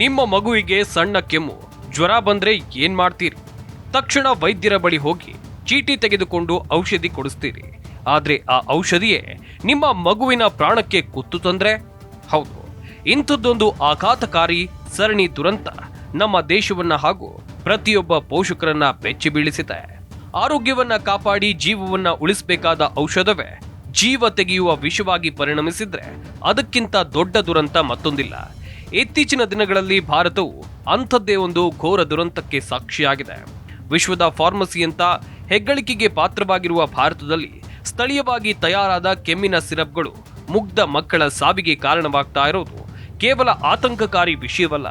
ನಿಮ್ಮ ಮಗುವಿಗೆ ಸಣ್ಣ ಕೆಮ್ಮು, ಜ್ವರ ಬಂದ್ರೆ ಏನ್ ಮಾಡ್ತೀರಿ? ತಕ್ಷಣ ವೈದ್ಯರ ಬಳಿ ಹೋಗಿ ಚೀಟಿ ತೆಗೆದುಕೊಂಡು ಔಷಧಿ ಕೊಡಿಸ್ತೀರಿ. ಆದ್ರೆ ಆ ಔಷಧಿಯೇ ನಿಮ್ಮ ಮಗುವಿನ ಪ್ರಾಣಕ್ಕೆ ಕುತ್ತು ತಂದ್ರೆ? ಹೌದು, ಇಂಥದ್ದೊಂದು ಆಘಾತಕಾರಿ, ಸರಣಿ ದುರಂತ ನಮ್ಮ ದೇಶವನ್ನ ಹಾಗೂ ಪ್ರತಿಯೊಬ್ಬ ಪೋಷಕರನ್ನ ಬೆಚ್ಚಿ ಬೀಳಿಸಿದೆ. ಆರೋಗ್ಯವನ್ನ ಕಾಪಾಡಿ ಜೀವವನ್ನ ಉಳಿಸಬೇಕಾದ ಔಷಧವೇ ಜೀವ ತೆಗೆಯುವ ವಿಷವಾಗಿ ಪರಿಣಮಿಸಿದ್ರೆ ಅದಕ್ಕಿಂತ ದೊಡ್ಡ ದುರಂತ ಮತ್ತೊಂದಿಲ್ಲ. ಇತ್ತೀಚಿನ ದಿನಗಳಲ್ಲಿ ಭಾರತವು ಅಂಥದ್ದೇ ಒಂದು ಘೋರ ದುರಂತಕ್ಕೆ ಸಾಕ್ಷಿಯಾಗಿದೆ. ವಿಶ್ವದ ಫಾರ್ಮಸಿ ಅಂತ ಹೆಗ್ಗಳಿಕೆಗೆ ಪಾತ್ರವಾಗಿರುವ ಭಾರತದಲ್ಲಿ ಸ್ಥಳೀಯವಾಗಿ ತಯಾರಾದ ಕೆಮ್ಮಿನ ಸಿರಪ್ಗಳು ಮುಗ್ಧ ಮಕ್ಕಳ ಸಾವಿಗೆ ಕಾರಣವಾಗ್ತಾ ಇರೋದು ಕೇವಲ ಆತಂಕಕಾರಿ ವಿಷಯವಲ್ಲ.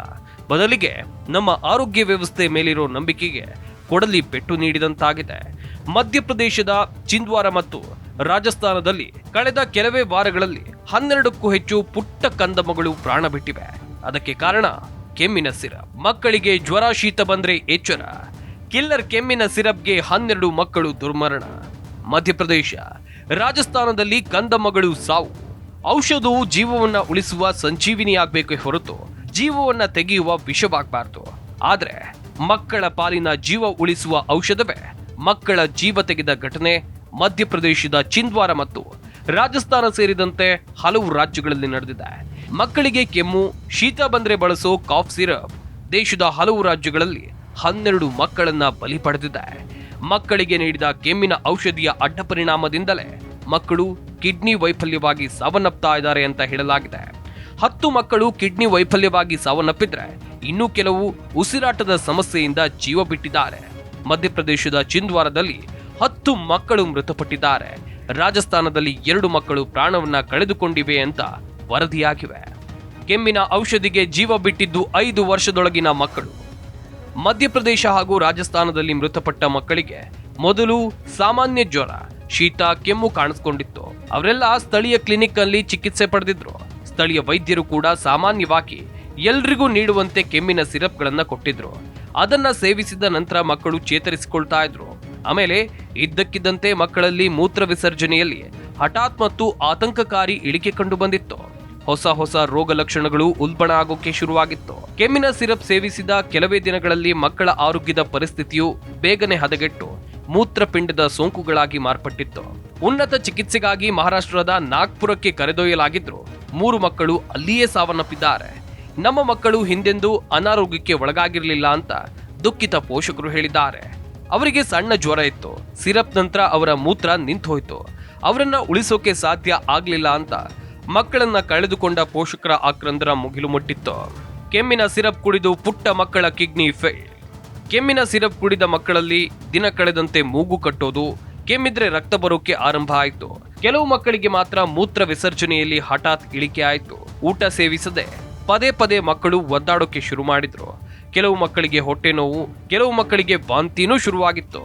ಬದಲಿಗೆ ನಮ್ಮ ಆರೋಗ್ಯ ವ್ಯವಸ್ಥೆ ಮೇಲಿರೋ ನಂಬಿಕೆಗೆ ಕೊಡಲಿ ಪೆಟ್ಟು ನೀಡಿದಂತಾಗಿದೆ. ಮಧ್ಯಪ್ರದೇಶದ ಚಿಂದ್ವಾರ ಮತ್ತು ರಾಜಸ್ಥಾನದಲ್ಲಿ ಕಳೆದ ಕೆಲವೇ ವಾರಗಳಲ್ಲಿ ಹನ್ನೆರಡಕ್ಕೂ ಹೆಚ್ಚು ಪುಟ್ಟ ಕಂದಮಗಳು ಪ್ರಾಣ ಬಿಟ್ಟಿವೆ. ಅದಕ್ಕೆ ಕಾರಣ ಕೆಮ್ಮಿನ ಸಿರಪ್. ಮಕ್ಕಳಿಗೆ ಜ್ವರ ಶೀತ ಬಂದ್ರೆ ಎಚ್ಚರ. ಕಿಲ್ಲರ್ ಕೆಮ್ಮಿನ ಸಿರಪ್ಗೆ ಹನ್ನೆರಡು ಮಕ್ಕಳು ದುರ್ಮರಣ. ಮಧ್ಯಪ್ರದೇಶ. ರಾಜಸ್ಥಾನದಲ್ಲಿ ಕಂದಮಗಳು ಸಾವು. ಔಷಧವು ಜೀವವನ್ನ ಉಳಿಸುವ ಸಂಜೀವಿನಿಯಾಗಬೇಕೇ ಹೊರತು ಜೀವವನ್ನ ತೆಗೆಯುವ ವಿಷವಾಗಬಾರ್ದು. ಆದರೆ ಮಕ್ಕಳ ಪಾಲಿನ ಜೀವ ಉಳಿಸುವ ಔಷಧವೇ ಮಕ್ಕಳ ಜೀವ ತೆಗೆದ ಘಟನೆ. ಮಧ್ಯಪ್ರದೇಶದ ಚಿಂದ್ವಾರ ಮತ್ತು ರಾಜಸ್ಥಾನ ಸೇರಿದಂತೆ ಹಲವು ರಾಜ್ಯಗಳಲ್ಲಿ ನಡೆದಿದೆ. ಮಕ್ಕಳಿಗೆ ಕೆಮ್ಮು, ಶೀತ ಬಂದರೆ ಬಳಸೋ ಕಾಫ್ ಸಿರಪ್. ದೇಶದ ಹಲವು ರಾಜ್ಯಗಳಲ್ಲಿ ಹನ್ನೆರಡು ಮಕ್ಕಳನ್ನ ಬಲಿ ಪಡೆದಿದೆ. ಮಕ್ಕಳಿಗೆ ನೀಡಿದ ಕೆಮ್ಮಿನ ಔಷಧಿಯ ಅಡ್ಡ ಪರಿಣಾಮದಿಂದಲೇ ಮಕ್ಕಳು ಕಿಡ್ನಿ ವೈಫಲ್ಯವಾಗಿ ಸಾವನ್ನಪ್ತಾ ಇದ್ದಾರೆ ಅಂತ ಹೇಳಲಾಗಿದೆ. ಹತ್ತು ಮಕ್ಕಳು ಕಿಡ್ನಿ ವೈಫಲ್ಯವಾಗಿ ಸಾವನ್ನಪ್ಪಿದ್ರೆ ಇನ್ನೂ ಕೆಲವು ಉಸಿರಾಟದ ಸಮಸ್ಯೆಯಿಂದ ಜೀವ ಬಿಟ್ಟಿದ್ದಾರೆ. ಮಧ್ಯಪ್ರದೇಶದ ಚಿಂದ್ವಾರದಲ್ಲಿ ಹತ್ತು ಮಕ್ಕಳು ಮೃತಪಟ್ಟಿದ್ದಾರೆ. ರಾಜಸ್ಥಾನದಲ್ಲಿ ಎರಡು ಮಕ್ಕಳು ಪ್ರಾಣವನ್ನ ಕಳೆದುಕೊಂಡಿವೆ ಅಂತ ವರದಿಯಾಗಿವೆ. ಕೆಮ್ಮಿನ ಔಷಧಿಗೆ ಜೀವ ಬಿಟ್ಟಿದ್ದು ಐದು ವರ್ಷದೊಳಗಿನ ಮಕ್ಕಳು. ಮಧ್ಯಪ್ರದೇಶ ಹಾಗೂ ರಾಜಸ್ಥಾನದಲ್ಲಿ ಮೃತಪಟ್ಟ ಮಕ್ಕಳಿಗೆ ಮೊದಲು ಸಾಮಾನ್ಯ ಜ್ವರ, ಶೀತ, ಕೆಮ್ಮು ಕಾಣಿಸ್ಕೊಂಡಿತ್ತು. ಅವರೆಲ್ಲ ಸ್ಥಳೀಯ ಕ್ಲಿನಿಕ್ ಅಲ್ಲಿ ಚಿಕಿತ್ಸೆ ಪಡೆದಿದ್ರು. ಸ್ಥಳೀಯ ವೈದ್ಯರು ಕೂಡ ಸಾಮಾನ್ಯವಾಗಿ ಎಲ್ರಿಗೂ ನೀಡುವಂತೆ ಕೆಮ್ಮಿನ ಸಿರಪ್ಗಳನ್ನು ಕೊಟ್ಟಿದ್ರು. ಅದನ್ನ ಸೇವಿಸಿದ ನಂತರ ಮಕ್ಕಳು ಚೇತರಿಸಿಕೊಳ್ತಾ ಇದ್ರು. ಆಮೇಲೆ ಇದ್ದಕ್ಕಿದ್ದಂತೆ ಮಕ್ಕಳಲ್ಲಿ ಮೂತ್ರ ವಿಸರ್ಜನೆಯಲ್ಲಿ ಹಠಾತ್ ಮತ್ತು ಆತಂಕಕಾರಿ ಇಳಿಕೆ ಕಂಡು ಬಂದಿತ್ತು. ಹೊಸ ಹೊಸ ರೋಗ ಲಕ್ಷಣಗಳು ಉಲ್ಬಣ ಆಗೋಕೆ ಶುರುವಾಗಿತ್ತು. ಕೆಮ್ಮಿನ ಸಿರಪ್ ಸೇವಿಸಿದ ಕೆಲವೇ ದಿನಗಳಲ್ಲಿ ಮಕ್ಕಳ ಆರೋಗ್ಯದ ಪರಿಸ್ಥಿತಿಯು ಬೇಗನೆ ಹದಗೆಟ್ಟು ಮೂತ್ರಪಿಂಡದ ಸೋಂಕುಗಳಾಗಿ ಮಾರ್ಪಟ್ಟಿತ್ತು. ಉನ್ನತ ಚಿಕಿತ್ಸೆಗಾಗಿ ಮಹಾರಾಷ್ಟ್ರದ ನಾಗ್ಪುರಕ್ಕೆ ಕರೆದೊಯ್ಯಲಾಗಿದ್ರು ಮೂರು ಮಕ್ಕಳು ಅಲ್ಲಿಯೇ ಸಾವನ್ನಪ್ಪಿದ್ದಾರೆ. ನಮ್ಮ ಮಕ್ಕಳು ಹಿಂದೆಂದೂ ಅನಾರೋಗ್ಯಕ್ಕೆ ಒಳಗಾಗಿರಲಿಲ್ಲ ಅಂತ ದುಃಖಿತ ಪೋಷಕರು ಹೇಳಿದ್ದಾರೆ. ಅವರಿಗೆ ಸಣ್ಣ ಜ್ವರ ಇತ್ತು. ಸಿರಪ್ ನಂತರ ಅವರ ಮೂತ್ರ ನಿಂತು ಹೋಯ್ತು ಅವರನ್ನ ಉಳಿಸೋಕೆ ಸಾಧ್ಯ ಆಗ್ಲಿಲ್ಲ ಅಂತ ಮಕ್ಕಳನ್ನ ಕಳೆದುಕೊಂಡ ಪೋಷಕರ ಆಕ್ರಂದರ ಮುಗಿಲು ಮುಟ್ಟಿತ್ತು. ಕೆಮ್ಮಿನ ಸಿರಪ್ ಕುಡಿದು ಪುಟ್ಟ ಮಕ್ಕಳ ಕಿಡ್ನಿ ಫೇಲ್ ಕೆಮ್ಮಿನ ಸಿರಪ್ ಕುಡಿದ ಮಕ್ಕಳಲ್ಲಿ ದಿನ ಕಳೆದಂತೆ ಮೂಗು ಕಟ್ಟೋದು, ಕೆಮ್ಮಿದ್ರೆ ರಕ್ತ ಬರೋಕೆ ಆರಂಭ ಆಯಿತು. ಕೆಲವು ಮಕ್ಕಳಿಗೆ ಮಾತ್ರ ಮೂತ್ರ ವಿಸರ್ಜನೆಯಲ್ಲಿ ಹಠಾತ್ ಇಳಿಕೆ ಆಯಿತು. ಊಟ ಸೇವಿಸದೆ ಪದೇ ಪದೇ ಮಕ್ಕಳು ಒದ್ದಾಡೋಕೆ ಶುರು ಮಾಡಿದ್ರು. ಕೆಲವು ಮಕ್ಕಳಿಗೆ ಹೊಟ್ಟೆ ನೋವು, ಕೆಲವು ಮಕ್ಕಳಿಗೆ ವಾಂತಿನೂ ಶುರುವಾಗಿತ್ತು.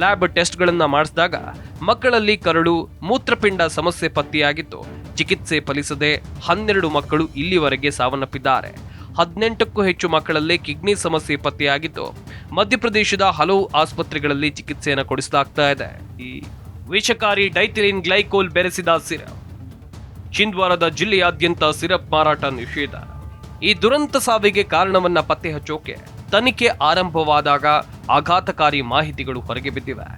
ಲ್ಯಾಬ್ ಟೆಸ್ಟ್ಗಳನ್ನು ಮಾಡಿಸಿದಾಗ ಮಕ್ಕಳಲ್ಲಿ ಕರಳು, ಮೂತ್ರಪಿಂಡ ಸಮಸ್ಯೆ ಪತ್ತೆಯಾಗಿತ್ತು. ಚಿಕಿತ್ಸೆ ಫಲಿಸದೆ ಹನ್ನೆರಡು ಮಕ್ಕಳು ಇಲ್ಲಿವರೆಗೆ ಸಾವನ್ನಪ್ಪಿದ್ದಾರೆ. ಹದಿನೆಂಟಕ್ಕೂ ಹೆಚ್ಚು ಮಕ್ಕಳಲ್ಲಿ ಕಿಡ್ನಿ ಸಮಸ್ಯೆ ಪತ್ತೆಯಾಗಿದ್ದು, ಮಧ್ಯಪ್ರದೇಶದ ಹಲವು ಆಸ್ಪತ್ರೆಗಳಲ್ಲಿ ಚಿಕಿತ್ಸೆಯನ್ನು ಕೊಡಿಸಲಾಗ್ತಾ ಇದೆ. ಈ ವಿಷಕಾರಿ ಡೈಥಿಲಿನ್ ಗ್ಲೈಕೋಲ್ ಬೆರೆಸಿದ ಸಿರಪ್ ಚಿಂದ್ವಾರದ ಜಿಲ್ಲೆಯಾದ್ಯಂತ ಸಿರಪ್ ಮಾರಾಟ ನಿಷೇಧ. ಈ ದುರಂತ ಸಾವಿಗೆ ಕಾರಣವನ್ನ ಪತ್ತೆ ಹಚ್ಚೋಕೆ ತನಿಖೆ ಆರಂಭವಾದಾಗ ಆಘಾತಕಾರಿ ಮಾಹಿತಿಗಳು ಹೊರಗೆ ಬಿದ್ದಿವೆ.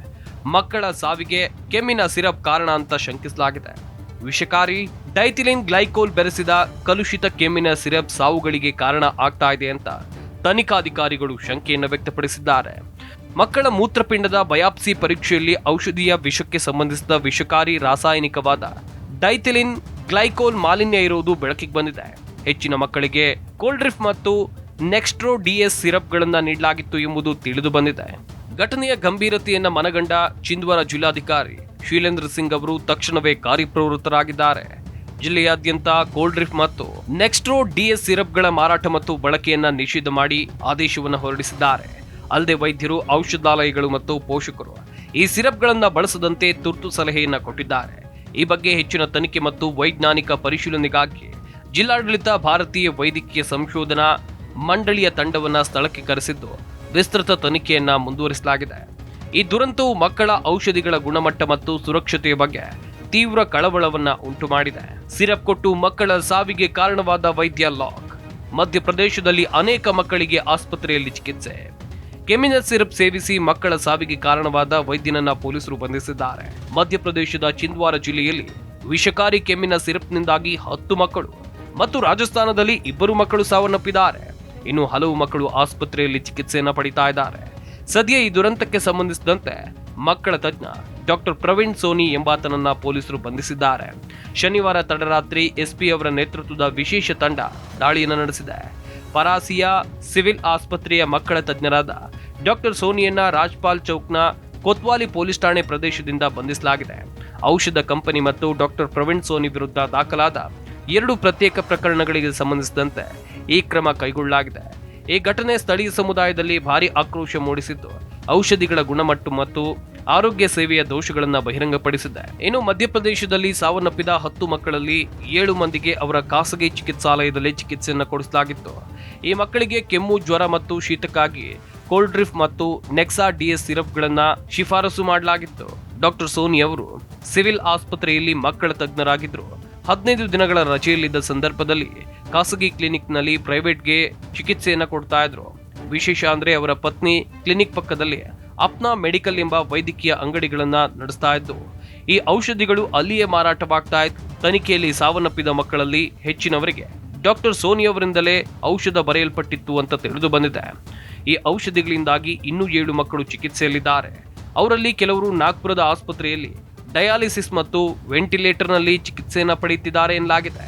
ಮಕ್ಕಳ ಸಾವಿಗೆ ಕೆಮ್ಮಿನ ಸಿರಪ್ ಕಾರಣ ಅಂತ ಶಂಕಿಸಲಾಗಿದೆ. ವಿಷಕಾರಿ ಡೈಥಿಲಿನ್ ಗ್ಲೈಕೋಲ್ ಬೆರೆಸಿದ ಕಲುಷಿತ ಕೆಮ್ಮಿನ ಸಿರಪ್ ಸಾವುಗಳಿಗೆ ಕಾರಣ ಆಗ್ತಾ ಇದೆ ಅಂತ ತನಿಖಾಧಿಕಾರಿಗಳು ಶಂಕೆಯನ್ನು ವ್ಯಕ್ತಪಡಿಸಿದ್ದಾರೆ. ಮಕ್ಕಳ ಮೂತ್ರಪಿಂಡದ ಬಯಾಪ್ಸಿ ಪರೀಕ್ಷೆಯಲ್ಲಿ ಔಷಧೀಯ ವಿಷಕ್ಕೆ ಸಂಬಂಧಿಸಿದ ವಿಷಕಾರಿ ರಾಸಾಯನಿಕವಾದ ಡೈಥಿಲಿನ್ ಗ್ಲೈಕೋಲ್ ಮಾಲಿನ್ಯ ಇರುವುದು ಬೆಳಕಿಗೆ ಬಂದಿದೆ. ಹೆಚ್ಚಿನ ಮಕ್ಕಳಿಗೆ ಕೋಲ್ಡ್ರಿಫ್ ಮತ್ತು ನೆಕ್ಸ್ಟ್ರೋ ಡಿಎಸ್ ಸಿರಪ್ಗಳನ್ನು ನೀಡಲಾಗಿತ್ತು ಎಂಬುದು ತಿಳಿದು ಬಂದಿದೆ. ಘಟನೆಯ ಗಂಭೀರತೆಯನ್ನು ಮನಗಂಡ ಚಿಂದ್ವಾರ ಜಿಲ್ಲಾಧಿಕಾರಿ ಶೀಲೇಂದ್ರ ಸಿಂಗ್ ಅವರು ತಕ್ಷಣವೇ ಕಾರ್ಯಪ್ರವೃತ್ತರಾಗಿದ್ದಾರೆ. ಜಿಲ್ಲೆಯಾದ್ಯಂತ ಕೋಲ್ಡ್ರಿಫ್ ಮತ್ತು ನೆಕ್ಸ್ಟ್ರೋ ಡಿಎಸ್ ಸಿರಪ್ಗಳ ಮಾರಾಟ ಮತ್ತು ಬಳಕೆಯನ್ನ ನಿಷೇಧ ಮಾಡಿ ಆದೇಶವನ್ನು ಹೊರಡಿಸಿದ್ದಾರೆ. ಅಲ್ಲದೆ ವೈದ್ಯರು ಔಷಧಾಲಯಗಳು ಮತ್ತು ಪೋಷಕರು ಈ ಸಿರಪ್ಗಳನ್ನು ಬಳಸದಂತೆ ತುರ್ತು ಸಲಹೆಯನ್ನು ಕೊಟ್ಟಿದ್ದಾರೆ. ಈ ಬಗ್ಗೆ ಹೆಚ್ಚಿನ ತನಿಖೆ ಮತ್ತು ವೈಜ್ಞಾನಿಕ ಪರಿಶೀಲನೆಗಾಗಿ ಜಿಲ್ಲಾಡಳಿತ ಭಾರತೀಯ ವೈದ್ಯಕೀಯ ಸಂಶೋಧನಾ ಮಂಡಳಿಯ ತಂಡವನ್ನು ಸ್ಥಳಕ್ಕೆ ಕರೆಸಿದ್ದು ವಿಸ್ತೃತ ತನಿಖೆಯನ್ನ ಮುಂದುವರಿಸಲಾಗಿದೆ. ಈ ದುರಂತವು ಮಕ್ಕಳ ಔಷಧಿಗಳ ಗುಣಮಟ್ಟ ಮತ್ತು ಸುರಕ್ಷತೆಯ ಬಗ್ಗೆ ತೀವ್ರ ಕಳವಳವನ್ನ ಉಂಟು ಮಾಡಿದೆ ಸಿರಪ್ ಕೊಟ್ಟು ಮಕ್ಕಳ ಸಾವಿಗೆ ಕಾರಣವಾದ ವೈದ್ಯ ಲಾಕ್. ಮಧ್ಯಪ್ರದೇಶದಲ್ಲಿ ಅನೇಕ ಮಕ್ಕಳಿಗೆ ಆಸ್ಪತ್ರೆಯಲ್ಲಿ ಚಿಕಿತ್ಸೆ. ಕೆಮ್ಮಿನ ಸಿರಪ್ ಸೇವಿಸಿ ಮಕ್ಕಳ ಸಾವಿಗೆ ಕಾರಣವಾದ ವೈದ್ಯನನ್ನ ಪೊಲೀಸರು ಬಂಧಿಸಿದ್ದಾರೆ. ಮಧ್ಯಪ್ರದೇಶದ ಚಿಂದ್ವಾರ ಜಿಲ್ಲೆಯಲ್ಲಿ ವಿಷಕಾರಿ ಕೆಮ್ಮಿನ ಸಿರಪ್ನಿಂದಾಗಿ ಹತ್ತು ಮಕ್ಕಳು ಮತ್ತು ರಾಜಸ್ಥಾನದಲ್ಲಿ ಇಬ್ಬರು ಮಕ್ಕಳು ಸಾವನ್ನಪ್ಪಿದ್ದಾರೆ. ಇನ್ನು ಹಲವು ಮಕ್ಕಳು ಆಸ್ಪತ್ರೆಯಲ್ಲಿ ಚಿಕಿತ್ಸೆಯನ್ನ ಪಡಿತಾ ಇದ್ದಾರೆ. ಸದ್ಯ ಈ ದುರಂತಕ್ಕೆ ಸಂಬಂಧಿಸಿದಂತೆ ಮಕ್ಕಳ ತಜ್ಞ ಡಾಕ್ಟರ್ ಪ್ರವೀಣ್ ಸೋನಿ ಎಂಬಾತನನ್ನ ಪೊಲೀಸರು ಬಂಧಿಸಿದ್ದಾರೆ. ಶನಿವಾರ ತಡರಾತ್ರಿ ಎಸ್ಪಿ ಅವರ ನೇತೃತ್ವದ ವಿಶೇಷ ತಂಡ ದಾಳಿಯನ್ನು ನಡೆಸಿದೆ. ಪರಾಸಿಯಾ ಸಿವಿಲ್ ಆಸ್ಪತ್ರೆಯ ಮಕ್ಕಳ ತಜ್ಞರಾದ ಡಾಕ್ಟರ್ ಸೋನಿಯನ್ನ ರಾಜ್ಪಾಲ್ ಚೌಕ್ನ ಕೊತ್ವಾಲಿ ಪೊಲೀಸ್ ಠಾಣೆ ಪ್ರದೇಶದಿಂದ ಬಂಧಿಸಲಾಗಿದೆ. ಔಷಧ ಕಂಪನಿ ಮತ್ತು ಡಾಕ್ಟರ್ ಪ್ರವೀಣ್ ಸೋನಿ ವಿರುದ್ಧ ದಾಖಲಾದ ಎರಡು ಪ್ರತ್ಯೇಕ ಪ್ರಕರಣಗಳಿಗೆ ಸಂಬಂಧಿಸಿದಂತೆ ಈ ಕ್ರಮ ಕೈಗೊಳ್ಳಲಾಗಿದೆ. ಈ ಘಟನೆ ಸ್ಥಳೀಯ ಸಮುದಾಯದಲ್ಲಿ ಭಾರಿ ಆಕ್ರೋಶ ಮೂಡಿಸಿದ್ದು ಔಷಧಿಗಳ ಗುಣಮಟ್ಟ ಮತ್ತು ಆರೋಗ್ಯ ಸೇವೆಯ ದೋಷಗಳನ್ನು ಬಹಿರಂಗಪಡಿಸಿದೆ. ಇನ್ನು ಮಧ್ಯಪ್ರದೇಶದಲ್ಲಿ ಸಾವನ್ನಪ್ಪಿದ ಹತ್ತು ಮಕ್ಕಳಲ್ಲಿ ಏಳು ಮಂದಿಗೆ ಅವರ ಖಾಸಗಿ ಚಿಕಿತ್ಸಾಲಯದಲ್ಲಿ ಚಿಕಿತ್ಸೆಯನ್ನು ಕೊಡಿಸಲಾಗಿತ್ತು. ಈ ಮಕ್ಕಳಿಗೆ ಕೆಮ್ಮು, ಜ್ವರ ಮತ್ತು ಶೀತಕ್ಕಾಗಿ ಕೋಲ್ಡ್ ಡ್ರಿಫ್ ಮತ್ತು ನೆಕ್ಸಾ ಡಿಎಸ್ ಸಿರಪ್ಗಳನ್ನು ಶಿಫಾರಸು ಮಾಡಲಾಗಿತ್ತು. ಡಾಕ್ಟರ್ ಸೋನಿ ಅವರು ಸಿವಿಲ್ ಆಸ್ಪತ್ರೆಯಲ್ಲಿ ಮಕ್ಕಳ ತಜ್ಞರಾಗಿದ್ರು. ಹದಿನೈದು ದಿನಗಳ ರಜೆಯಲ್ಲಿದ್ದ ಸಂದರ್ಭದಲ್ಲಿ ಖಾಸಗಿ ಕ್ಲಿನಿಕ್ನಲ್ಲಿ ಪ್ರೈವೇಟ್ಗೆ ಚಿಕಿತ್ಸೆಯನ್ನು ಕೊಡ್ತಾ ಇದ್ರು. ವಿಶೇಷ ಅಂದರೆ ಅವರ ಪತ್ನಿ ಕ್ಲಿನಿಕ್ ಪಕ್ಕದಲ್ಲಿ ಅಪ್ನಾ ಮೆಡಿಕಲ್ ಎಂಬ ವೈದ್ಯಕೀಯ ಅಂಗಡಿಗಳನ್ನು ನಡೆಸ್ತಾ ಇದ್ದು, ಈ ಔಷಧಿಗಳು ಅಲ್ಲಿಯೇ ಮಾರಾಟವಾಗ್ತಾ ಇತ್ತು ತನಿಖೆಯಲ್ಲಿ ಸಾವನ್ನಪ್ಪಿದ ಮಕ್ಕಳಲ್ಲಿ ಹೆಚ್ಚಿನವರಿಗೆ ಡಾಕ್ಟರ್ ಸೋನಿ ಅವರಿಂದಲೇ ಔಷಧ ಬರೆಯಲ್ಪಟ್ಟಿತ್ತು ಅಂತ ತಿಳಿದು ಬಂದಿದೆ. ಈ ಔಷಧಿಗಳಿಂದಾಗಿ ಇನ್ನೂ ಏಳು ಮಕ್ಕಳು ಚಿಕಿತ್ಸೆಯಲ್ಲಿದ್ದಾರೆ. ಅವರಲ್ಲಿ ಕೆಲವರು ನಾಗ್ಪುರದ ಆಸ್ಪತ್ರೆಯಲ್ಲಿ ಡಯಾಲಿಸಿಸ್ ಮತ್ತು ವೆಂಟಿಲೇಟರ್ನಲ್ಲಿ ಚಿಕಿತ್ಸೆಯನ್ನು ಪಡೆಯುತ್ತಿದ್ದಾರೆ ಎನ್ನಲಾಗಿದೆ.